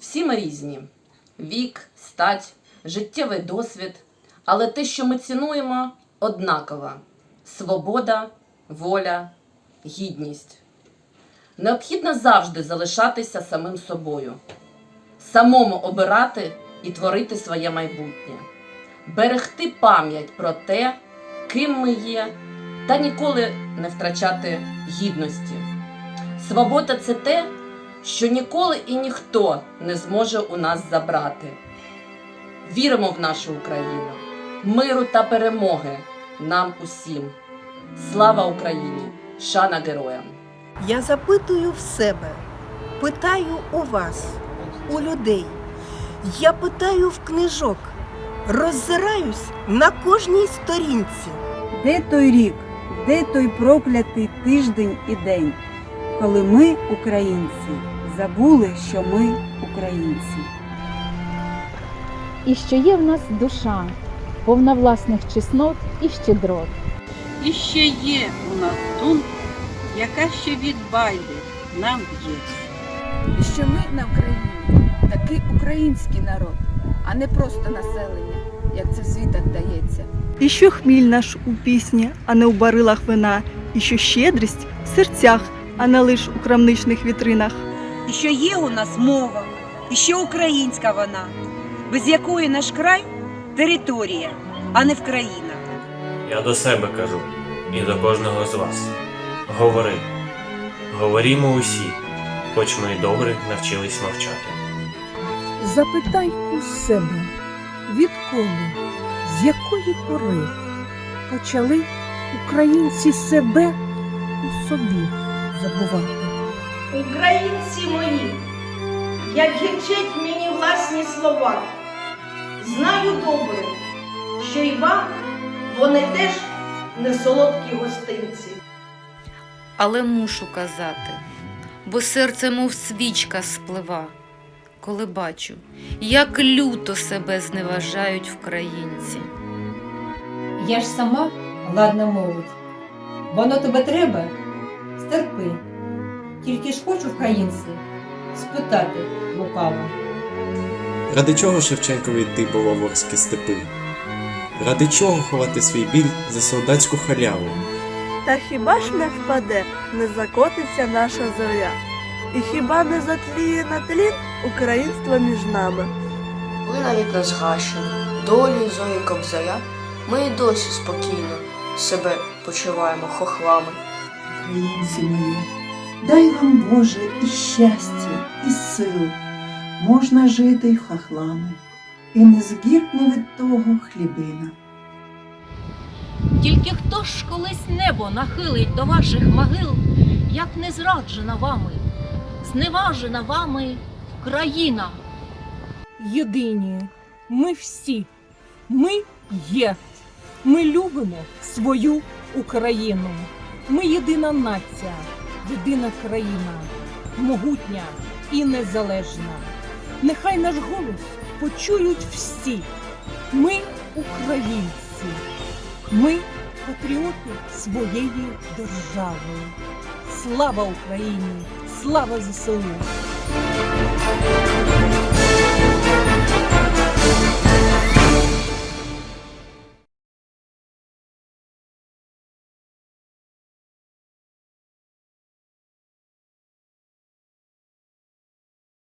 Всі ми різні: вік, стать, життєвий досвід. Але те, що ми цінуємо, однаково: свобода, воля, гідність. Необхідно завжди залишатися самим собою, самому обирати і творити своє майбутнє, берегти пам'ять про те, ким ми є, та ніколи не втрачати гідності. Свобода це те, що ніколи і ніхто не зможе у нас забрати. Віримо в нашу Україну, миру та перемоги нам усім. Слава Україні! Шана героям! Я запитую в себе, питаю у вас, у людей. Я питаю в книжок, роззираюсь на кожній сторінці. Де той рік, де той проклятий тиждень і день, коли ми, українці, забули, що ми українці. і що є в нас душа, повна власних чеснот і щедрот. І ще є у нас думка, яка ще від байди нам б'ється. І що ми на Україні такий український народ, а не просто населення, як це в світах дається. І що хміль наш у пісні, а не у барилах вина, і що щедрість в серцях, а не лиш у крамничних вітринах. І що є у нас мова, і що українська вона, без якої наш край територія, а не вкраїна. Я до себе кажу і до кожного з вас. Говори. Говорімо усі, хоч ми й добре навчились мовчати. Запитай у себе, відколи, з якої пори почали українці себе у собі забувати. Українці мої, як гірчать мені власні слова, знаю добре, що й вам вони теж не солодкі гостинці. Але мушу казати, бо серце, мов свічка сплива, коли бачу, як люто себе зневажають вкраїнці. Я ж сама ладна молодь. Воно тебе треба? Стерпи. Тільки ж хочу українці спитати лукаво. Ради чого Шевченкові йти по Ваворські степи? Ради чого ховати свій біль за солдатську халяву? Та хіба ж не впаде, не закотиться наша зоря? І хіба не затліє на тлін українство між нами? Ми навіть не згашені, долі зої кобзаря, ми й досі спокійно себе почуваємо хохлами. Українці мої, дай вам Боже і щастя, і сил. Можна жити й хахлами, і не згіркне від того хлібина. Тільки хто ж колись небо нахилить до ваших могил, як не зраджена вами, зневажена вами країна. Єдині, ми всі, ми є. Ми любимо свою Україну. Ми єдина нація, єдина країна, могутня і незалежна. Нехай наш голос почують всі. Ми українці. Ми патріоти своєї держави. Слава Україні! Слава ЗСУ!